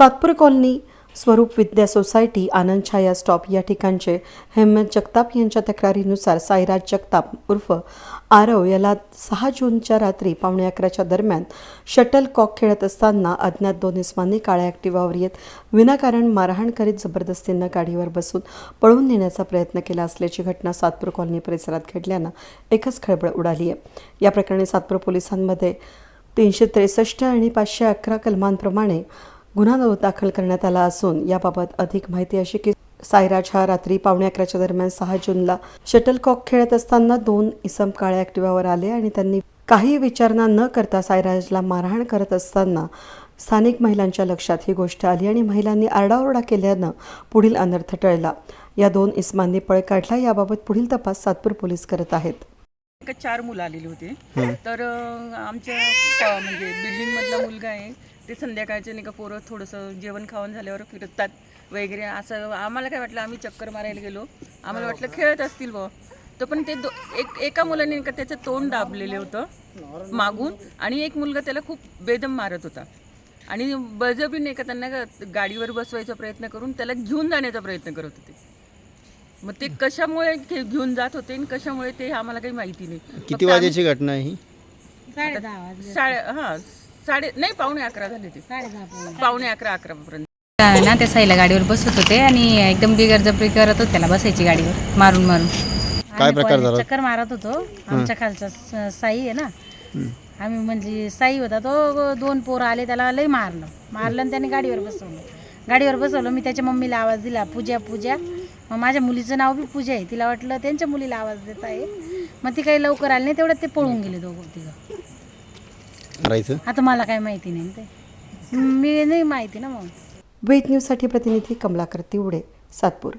Satpur colony स्वरूप विद्या society आनंद छाया stop या ठिकाणचे हेमंत जगताप यांच्या तक्रारीनुसार साईराज जगताप उर्फ आरव याला सहा जूनच्या रात्री पावणे अकराच्या दरम्यान शटल कॉक खेळत असताना अज्ञात दोन इस्मांनी काळ्या ॲक्टिवावर येत विनाकारण मारहाण करीत जबरदस्तीनं गाडीवर बसून पळून नेण्याचा प्रयत्न केला असल्याची घटना सातपूर कॉलनी परिसरात घडल्यानं एकच खळबळ उडाली आहे. या प्रकरणी सातपूर पोलिसांमध्ये तीनशे त्रेसष्ट आणि पाचशे अकरा कलमांप्रमाणे गुन्हा नोंद दाखल करण्यात आला असून याबाबत अधिक माहिती अशी की सायराज हा रात्री पावणे अकराच्या दरम्यान सहा जूनला शटलकॉक खेळत असताना दोन इसम काळ्या ॲक्टिवावर आले आणि त्यांनी काही विचारणा न करता सायराजला मारहाण करत असताना स्थानिक महिलांच्या लक्षात ही गोष्ट आली आणि महिलांनी आरडाओरडा केल्यानं पुढील अनर्थ टळला. या दोन इस्मांनी पळ काढला. याबाबत पुढील तपास सातपूर पोलीस करत आहेत. एक चार मुलं आलेली होते. तर आमच्या म्हणजे बिल्डिंग मधला मुलगा आहे. ते संध्याकाळचे नाही का पोरं थोडंसं जेवण खावण झाल्यावर फिरतात वगैरे. असं आम्हाला काय वाटलं आम्ही चक्कर मारायला गेलो. आम्हाला वाटलं खेळत असतील बुवा. तर पण ते दो एक एका मुलाने नाही का त्याचं तोंड दाबलेलं होतं मागून आणि एक मुलगा त्याला खूप बेदम मारत होता. आणि बळजबरी नाही का त्यांना का गाडीवर बसवायचा प्रयत्न करून त्याला घेऊन जाण्याचा प्रयत्न करत होते. मग ते कशामुळे घे- घेऊन जात होते आणि कशामुळे ते आम्हाला काही माहिती नाही. किती वाजेची घटना आहे ही? साडे हा साडे नाही पावणे अकरा झाले ते पावणे अकरा अकरा पर्यंत. ना त्या साईला गाडीवर बसत होते आणि एकदम बिगर जबरी करत होते त्याला बसायची गाडीवर मारून मारून. काय प्रकार झाला? चक्कर मारत होतो. आमच्या खालचा स- साई आहे ना. आम्ही म्हणजे साई होता तो दोन पोरं आले त्याला लई मारलं. मारलं आणि त्याने गाडीवर बसवलं. गाडीवर बसवलं मी त्याच्या मम्मीला आवाज दिला पूजा पूजा. मग माझ्या मुलीचं नाव बी पूजा आहे. तिला वाटलं त्यांच्या मुलीला आवाज देत आहे मग ती काही लवकर आली नाही तेवढ्यात ते पळून गेले दोघं तिघं. मारायचं आता मला काय माहिती नाही ते. मी नाही माहिती ना मग. वेद न्यूजसाठी प्रतिनिधी कमलाकर तिवडे सातपूर.